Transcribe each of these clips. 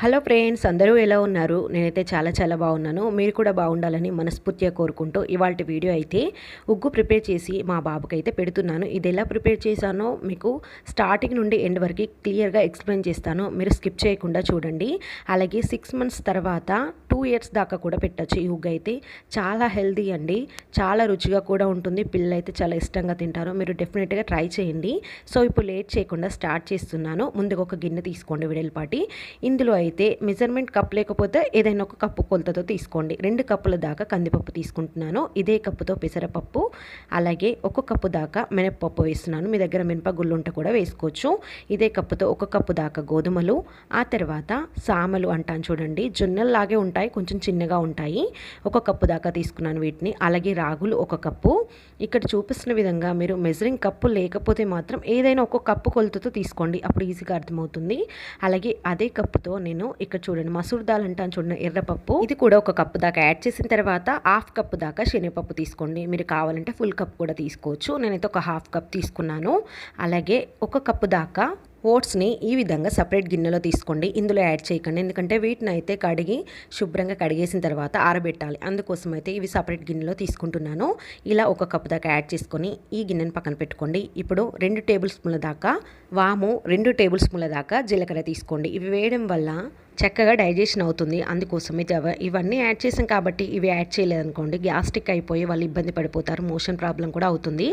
Hello friends అందరూ ఎలా ఉన్నారు? నేనైతే చాలా చాలా బాగున్నాను. మీరు కూడా బాగుండాలని మనస్ఫూర్తిగా కోరుకుంటూ ఇవాళ వీడియో అయితే ఉగ్గు ప్రిపేర్ చేసి మా బాబుకైతే పెడుతున్నాను. ఇది ఎలా ప్రిపేర్ చేశానో మీకు స్టార్టింగ్ నుండి ఎండ్ వరకు క్లియర్గా ఎక్స్ప్లెయిన్ చేస్తాను. మీరు స్కిప్ చేయకుండా చూడండి. అలాగే సిక్స్ మంత్స్ తర్వాత టూ ఇయర్స్ దాకా కూడా పెట్టచ్చు ఈ ఉగ్గు అయితే. చాలా హెల్దీ అండి. చాలా రుచిగా కూడా ఉంటుంది. పిల్లలు అయితే చాలా ఇష్టంగా తింటారు. మీరు డెఫినెట్గా ట్రై చేయండి. సో ఇప్పుడు లేట్ చేయకుండా స్టార్ట్ చేస్తున్నాను. ముందుగా ఒక గిన్నె తీసుకోండి విడలపాటి. ఇందులో అయితే మెజర్మెంట్ కప్ లేకపోతే ఏదైనా ఒక కప్పు కొలతతో తీసుకోండి. రెండు కప్పుల దాకా కందిపప్పు తీసుకుంటున్నాను. ఇదే కప్పుతో పెసరపప్పు అలాగే ఒక కప్పు దాకా మినపప్పు వేస్తున్నాను. మీ దగ్గర మినప గుళ్ళుంట కూడా వేసుకోవచ్చు. ఇదే కప్పుతో ఒక కప్పు దాకా గోధుమలు ఆ తర్వాత సామలు అంటాను చూడండి. జొన్నల్లాగే ఉంటాయి. కొంచెం చిన్నగా ఉంటాయి. ఒక కప్పు దాకా తీసుకున్నాను వీటిని. అలాగే రాగులు ఒక కప్పు. ఇక్కడ చూపిస్తున్న విధంగా మీరు మెజరింగ్ కప్పు లేకపోతే మాత్రం ఏదైనా ఒక కప్పు కొలతతో తీసుకోండి. అప్పుడు ఈజీగా అర్థమవుతుంది. అలాగే అదే కప్పుతో నేను ఇక్కడ చూడండి మసూర్ దాల్ అంటాను చూడండి ఎర్రపప్పు ఇది కూడా ఒక కప్పు దాకా యాడ్ చేసిన తర్వాత హాఫ్ కప్పు దాకా శనగపప్పు తీసుకోండి. మీరు కావాలంటే ఫుల్ కప్ కూడా తీసుకోవచ్చు. నేనైతే ఒక హాఫ్ కప్ తీసుకున్నాను. అలాగే ఒక కప్పు దాకా ఓట్స్ని ఈ విధంగా సపరేట్ గిన్నెలో తీసుకోండి. ఇందులో యాడ్ చేయకండి. ఎందుకంటే వీటిని అయితే కడిగి శుభ్రంగా కడిగేసిన తర్వాత ఆరబెట్టాలి. అందుకోసం అయితే ఇవి సపరేట్ గిన్నెలో తీసుకుంటున్నాను. ఇలా ఒక కప్పు దాకా యాడ్ చేసుకొని ఈ గిన్నెను పక్కన పెట్టుకోండి. ఇప్పుడు రెండు టేబుల్ స్పూన్ల దాకా వాము రెండు టేబుల్ స్పూన్ల దాకా జీలకర్ర తీసుకోండి. ఇవి వేయడం వల్ల చక్కగా డైజెషన్ అవుతుంది. అందుకోసమే ఇవన్నీ యాడ్ చేసాం కాబట్టి ఇవి యాడ్ చేయలేదనుకోండి గ్యాస్ట్రిక్ అయిపోయి వాళ్ళు ఇబ్బంది పడిపోతారు మోషన్ ప్రాబ్లం కూడా అవుతుంది.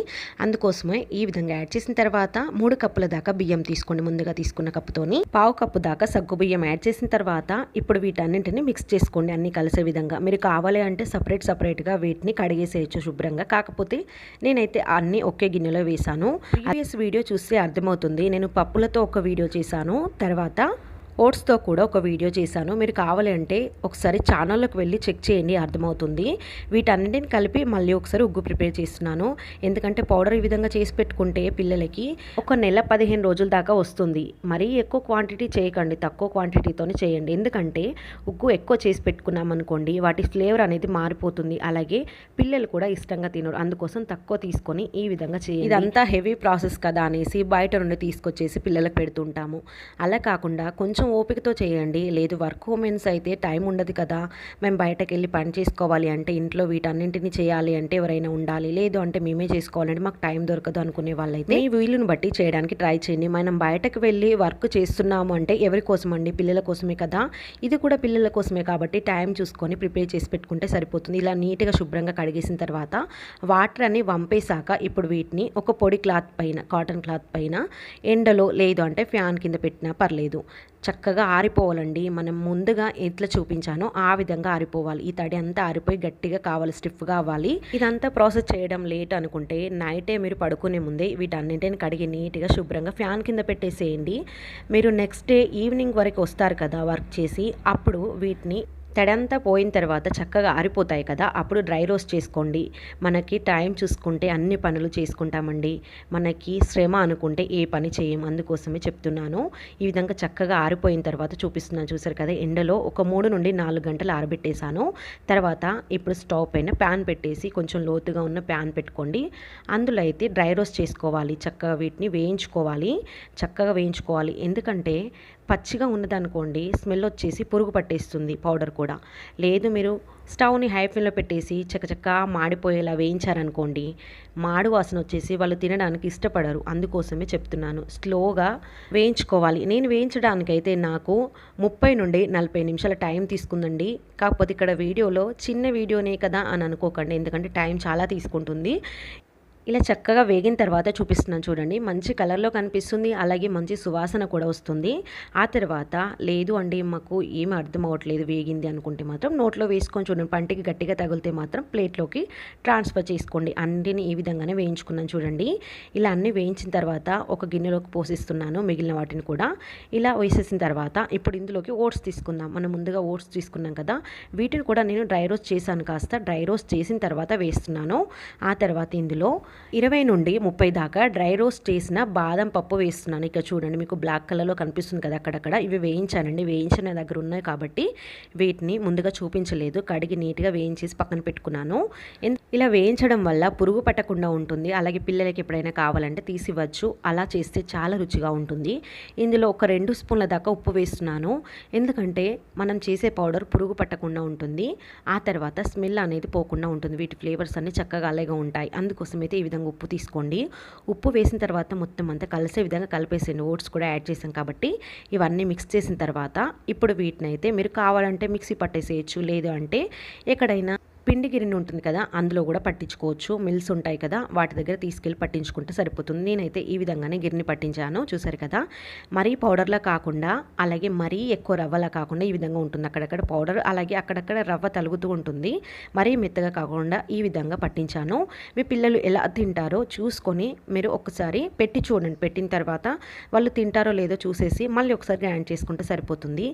అందుకోసమే ఈ విధంగా యాడ్ చేసిన తర్వాత మూడు కప్పుల దాకా బియ్యం తీసుకోండి ముందుగా తీసుకున్న కప్పుతోని. పావు కప్పు దాకా సగ్గు బియ్యం యాడ్ చేసిన తర్వాత ఇప్పుడు వీటన్నింటిని మిక్స్ చేసుకోండి అన్ని కలిసే విధంగా. మీరు కావాలి అంటే సపరేట్ సపరేట్గా వీటిని కడిగేసేయచ్చు శుభ్రంగా. కాకపోతే నేనైతే అన్ని ఒకే గిన్నెలో వేశాను. ప్రీవియస్ వీడియో చూస్తే అర్థమవుతుంది. నేను పప్పులతో ఒక వీడియో చేశాను. తర్వాత ఓట్స్తో కూడా ఒక వీడియో చేశాను. మీరు కావాలంటే ఒకసారి ఛానల్లోకి వెళ్ళి చెక్ చేయండి అర్థమవుతుంది. వీటన్నింటిని కలిపి మళ్ళీ ఒకసారి ఉగ్గు ప్రిపేర్ చేస్తున్నాను. ఎందుకంటే పౌడర్ ఈ విధంగా చేసి పెట్టుకుంటే పిల్లలకి ఒక నెల పదిహేను రోజుల దాకా వస్తుంది. మరీ ఎక్కువ క్వాంటిటీ చేయకండి తక్కువ క్వాంటిటీతోనే చేయండి. ఎందుకంటే ఉగ్గు ఎక్కువ చేసి పెట్టుకున్నామనుకోండి వాటి ఫ్లేవర్ అనేది మారిపోతుంది. అలాగే పిల్లలు కూడా ఇష్టంగా తినరు. అందుకోసం తక్కువ తీసుకొని ఈ విధంగా చేయండి. ఇదంతా హెవీ ప్రాసెస్ కదా అనేసి బయట నుండి తీసుకొచ్చేసి పిల్లలకు పెడుతుంటాము. అలా కాకుండా కొంచెం కొంచెం ఓపికతో చేయండి. లేదు వర్క్ ఉమెన్స్ అయితే టైం ఉండదు కదా. మేము బయటకు వెళ్ళి పని చేసుకోవాలి అంటే ఇంట్లో వీటన్నింటిని చేయాలి అంటే ఎవరైనా ఉండాలి. లేదు అంటే మేమే చేసుకోవాలంటే మాకు టైం దొరకదు అనుకునే వాళ్ళైతే ఈ వీలుని బట్టి చేయడానికి ట్రై చేయండి. మనం బయటకు వెళ్ళి వర్క్ చేస్తున్నాము అంటే ఎవరి కోసం అండి పిల్లల కోసమే కదా. ఇది కూడా పిల్లల కోసమే కాబట్టి టైం చూసుకొని ప్రిపేర్ చేసి పెట్టుకుంటే సరిపోతుంది. ఇలా నీట్గా శుభ్రంగా కడిగేసిన తర్వాత వాటర్ అని వంపేశాక ఇప్పుడు వీటిని ఒక పొడి క్లాత్ పైన కాటన్ క్లాత్ పైన ఎండలో లేదు అంటే ఫ్యాన్ కింద పెట్టినా పర్లేదు. చక్కగా ఆరిపోవాలండి. మనం ముందుగా ఎట్లా చూపించానో. ఆ విధంగా ఆరిపోవాలి. ఈ తడి అంతా ఆరిపోయి గట్టిగా కావాలి స్టిఫ్గా అవ్వాలి. ఇదంతా ప్రాసెస్ చేయడం లేట్ అనుకుంటే నైటే మీరు పడుకునే ముందే వీటన్నింటిని కడిగి నీట్గా శుభ్రంగా ఫ్యాన్ కింద పెట్టేసేయండి. మీరు నెక్స్ట్ డే ఈవినింగ్ వరకు వస్తారు కదా వర్క్ చేసి అప్పుడు వీటిని తడంతా పోయిన తర్వాత చక్కగా ఆరిపోతాయి కదా అప్పుడు డ్రై రోస్ట్ చేసుకోండి. మనకి టైం చూసుకుంటే అన్ని పనులు చేసుకుంటామండి. మనకి శ్రమ అనుకుంటే ఏ పని చేయం అందుకోసమే చెప్తున్నాను. ఈ విధంగా చక్కగా ఆరిపోయిన తర్వాత చూపిస్తున్నాను చూసారు కదా ఎండలో ఒక మూడు నుండి నాలుగు గంటలు ఆరబెట్టేశాను. తర్వాత ఇప్పుడు స్టవ్ పైన ప్యాన్ పెట్టేసి కొంచెం లోతుగా ఉన్న ప్యాన్ పెట్టుకోండి. అందులో అయితే డ్రై రోస్ట్ చేసుకోవాలి చక్కగా వీటిని వేయించుకోవాలి చక్కగా వేయించుకోవాలి. ఎందుకంటే పచ్చిగా ఉన్నదనుకోండి స్మెల్ వచ్చేసి పురుగు పట్టేస్తుంది పౌడర్ కూడా. లేదు మీరు స్టవ్ని హై ఫ్లేమ్లో పెట్టేసి చకచక్క మాడిపోయేలా వేయించారనుకోండి మాడు వాసన వచ్చేసి వాళ్ళు తినడానికి ఇష్టపడరు. అందుకోసమే చెప్తున్నాను. స్లోగా వేయించుకోవాలి. నేను వేయించడానికైతే నాకు ముప్పై నుండి నలభై నిమిషాల టైం తీసుకుందండి. కాకపోతే ఇక్కడ వీడియోలో చిన్న వీడియోనే కదా అని అనుకోకండి. ఎందుకంటే టైం చాలా తీసుకుంటుంది. ఇలా చక్కగా వేగిన తర్వాత చూపిస్తున్నాను చూడండి. మంచి కలర్లో కనిపిస్తుంది. అలాగే మంచి సువాసన కూడా వస్తుంది. ఆ తర్వాత లేదు అండి మాకు ఏమి అర్థం అవ్వట్లేదు వేగింది అనుకుంటే మాత్రం నోట్లో వేసుకొని చూడండి. పంటికి గట్టిగా తగిలితే మాత్రం ప్లేట్లోకి ట్రాన్స్ఫర్ చేసుకోండి. అన్నిని ఈ విధంగానే వేయించుకున్నాను చూడండి. ఇలా అన్ని వేయించిన తర్వాత ఒక గిన్నెలోకి పోసిస్తున్నాను మిగిలిన వాటిని కూడా. ఇలా వేసేసిన తర్వాత ఇప్పుడు ఇందులోకి ఓట్స్ తీసుకుందాం. మనం ముందుగా ఓట్స్ తీసుకున్నాం కదా. వీటిని కూడా నేను డ్రై రోస్ట్ చేశాను కాస్త. డ్రై రోస్ట్ చేసిన తర్వాత వేస్తున్నాను. ఆ తర్వాత ఇందులో ఇరవై నుండి ముప్పై దాకా డ్రై రోస్ట్ చేసిన బాదం పప్పు వేస్తున్నాను. ఇక్కడ చూడండి మీకు బ్లాక్ కలర్లో కనిపిస్తుంది కదా అక్కడక్కడ. ఇవి వేయించానండి. వేయించిన దగ్గర ఉన్నాయి కాబట్టి వీటిని ముందుగా చూపించలేదు. కడిగి నీట్గా వేయించేసి పక్కన పెట్టుకున్నాను. ఇలా వేయించడం వల్ల పురుగు పట్టకుండా ఉంటుంది. అలాగే పిల్లలకి ఎప్పుడైనా కావాలంటే తీసివ్వచ్చు. అలా చేస్తే చాలా రుచిగా ఉంటుంది. ఇందులో ఒక రెండు స్పూన్ల దాకా ఉప్పు వేస్తున్నాను. ఎందుకంటే మనం చేసే పౌడర్ పురుగు పట్టకుండా ఉంటుంది. ఆ తర్వాత స్మెల్ అనేది పోకుండా ఉంటుంది. వీటి ఫ్లేవర్స్ అన్నీ చక్కగా అలాగే ఉంటాయి. అందుకోసమైతే ఈ విధంగా ఉప్పు తీసుకోండి. ఉప్పు వేసిన తర్వాత మొత్తం అంతా కలిసే విధంగా కలిపేసేయండి ఓట్స్ కూడా యాడ్ చేసాం కాబట్టి ఇవన్నీ మిక్స్ చేసిన తర్వాత ఇప్పుడు వీటిని అయితే మీరు కావాలంటే మిక్సీ పట్టేసేయచ్చు లేదు అంటే ఎక్కడైనా పిండి గిరిని ఉంటుంది కదా అందులో కూడా పట్టించుకోవచ్చు. మిల్స్ ఉంటాయి కదా వాటి దగ్గర తీసుకెళ్ళి పట్టించుకుంటే సరిపోతుంది. నేనైతే ఈ విధంగానే గిరిని పట్టించాను చూసారు కదా. మరీ పౌడర్లా కాకుండా అలాగే మరీ ఎక్కువ రవ్వలా కాకుండా ఈ విధంగా ఉంటుంది. అక్కడక్కడ పౌడర్ అలాగే అక్కడక్కడ రవ్వ తలుగుతూ ఉంటుంది. మరీ మెత్తగా కాకుండా ఈ విధంగా పట్టించాను. మీ పిల్లలు ఎలా తింటారో చూసుకొని మీరు ఒకసారి పెట్టి చూడండి. పెట్టిన తర్వాత వాళ్ళు తింటారో లేదో చూసేసి మళ్ళీ ఒకసారి గ్రైండ్ చేసుకుంటే సరిపోతుంది.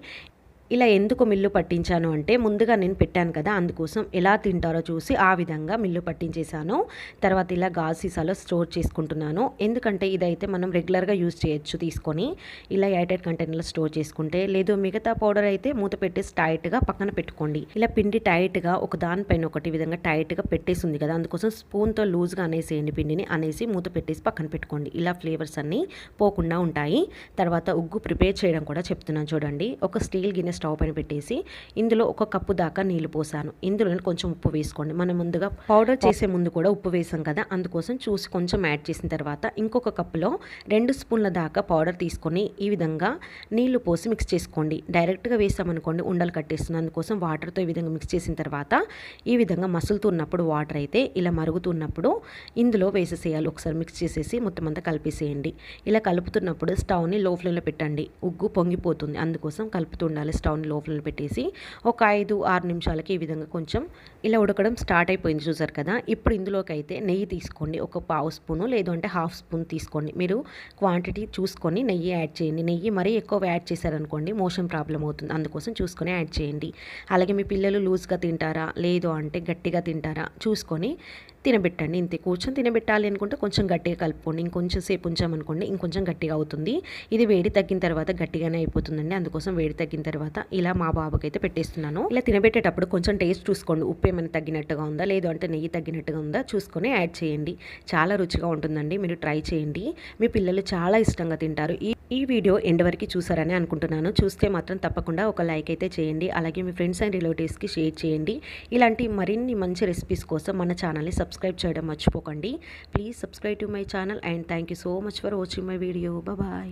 ఇలా ఎందుకు మిల్లు పట్టించాను అంటే ముందుగా నేను పెట్టాను కదా అందుకోసం ఎలా తింటారో చూసి ఆ విధంగా మిల్లు పట్టించేసాను తర్వాత ఇలా గాజు సీసాలో స్టోర్ చేసుకుంటున్నాను. ఎందుకంటే ఇదైతే మనం రెగ్యులర్గా యూజ్ చేయొచ్చు తీసుకొని. ఇలా ఎయిటెడ్ కంటైనర్లో స్టోర్ చేసుకుంటే లేదు మిగతా పౌడర్ అయితే మూత పెట్టేసి టైట్గా పక్కన పెట్టుకోండి. ఇలా పిండి టైట్గా ఒక దానిపైన ఒకటి విధంగా టైట్గా పెట్టేసి ఉంది కదా అందుకోసం స్పూన్తో లూజ్గా అనేసేయండి పిండిని అనేసి మూత పెట్టేసి పక్కన పెట్టుకోండి. ఇలా ఫ్లేవర్స్ అన్నీ పోకుండా ఉంటాయి. తర్వాత ఉగ్గు ప్రిపేర్ చేయడం కూడా చెప్తున్నాను చూడండి. ఒక స్టీల్ గిన్నె స్టవ్ పైన పెట్టేసి ఇందులో ఒక కప్పు దాకా నీళ్ళు పోసాను. ఇందులో కొంచెం ఉప్పు వేసుకోండి. మనం ముందుగా పౌడర్ చేసే ముందు కూడా ఉప్పు వేసాం కదా అందుకోసం చూసి కొంచెం యాడ్ చేసిన తర్వాత ఇంకొక కప్పులో రెండు స్పూన్ల దాకా పౌడర్ తీసుకొని ఈ విధంగా నీళ్ళు పోసి మిక్స్ చేసుకోండి. డైరెక్ట్గా వేసామనుకోండి ఉండలు కట్టేస్తుంది. అందుకోసం వాటర్తో ఈ విధంగా మిక్స్ చేసిన తర్వాత ఈ విధంగా మసులుతున్నప్పుడు వాటర్ అయితే ఇలా మరుగుతున్నప్పుడు ఇందులో వేసేసేయాలి. ఒకసారి మిక్స్ చేసేసి మొత్తం అంతా కలిపేసేయండి. ఇలా కలుపుతున్నప్పుడు స్టవ్ని లో ఫ్లేమ్లో పెట్టండి. ఉగ్గు పొంగిపోతుంది. అందుకోసం కలుపుతుండాలి స్టవ్. స్టవ్ని లోపల పెట్టేసి ఒక ఐదు ఆరు నిమిషాలకి ఈ విధంగా కొంచెం ఇలా ఉడకడం స్టార్ట్ అయిపోయింది చూసారు కదా? ఇప్పుడు ఇందులోకి అయితే నెయ్యి తీసుకోండి. ఒక పావు స్పూను లేదు అంటే హాఫ్ స్పూన్ తీసుకోండి. మీరు క్వాంటిటీ చూసుకొని నెయ్యి యాడ్ చేయండి. నెయ్యి మరీ ఎక్కువ యాడ్ చేశారనుకోండి మోషన్ ప్రాబ్లం అవుతుంది. అందుకోసం చూసుకొని యాడ్ చేయండి. అలాగే మీ పిల్లలు లూజ్గా తింటారా? లేదు అంటే గట్టిగా తింటారా? చూసుకొని తినబెట్టండి. ఇంతే కూర్చొని తినబెట్టాలి అనుకుంటే కొంచెం గట్టిగా కలుపుకోండి. ఇంకొంచెం సేపు ఉంచామనుకోండి ఇంకొంచెం గట్టిగా అవుతుంది. ఇది వేడి తగ్గిన తర్వాత గట్టిగానే అయిపోతుందండి. అందుకోసం వేడి తగ్గిన తర్వాత ఇలా మా బాబుకి అయితే పెట్టేస్తున్నాను. ఇలా తినబెట్టేటప్పుడు కొంచెం టేస్ట్ చూసుకోండి. ఉప్పు ఏమైనా తగ్గినట్టుగా ఉందా? లేదు అంటే నెయ్యి తగ్గినట్టుగా ఉందా? చూసుకొని యాడ్ చేయండి. చాలా రుచిగా ఉంటుందండి. మీరు ట్రై చేయండి. మీ పిల్లలు చాలా ఇష్టంగా తింటారు. ఈ ఈ వీడియో ఎండ్ వరకు చూసారని అనుకుంటున్నాను. చూస్తే మాత్రం తప్పకుండా ఒక లైక్ అయితే చేయండి. అలాగే మీ ఫ్రెండ్స్ అండ్ రిలేటివ్స్కి షేర్ చేయండి. ఇలాంటి మరిన్ని మంచి రెసిపీస్ కోసం మన ఛానల్ని సబ్స్క్రైబ్ చేయడం మర్చిపోకండి. Please subscribe to my channel and thank you so much for watching my video. Bye.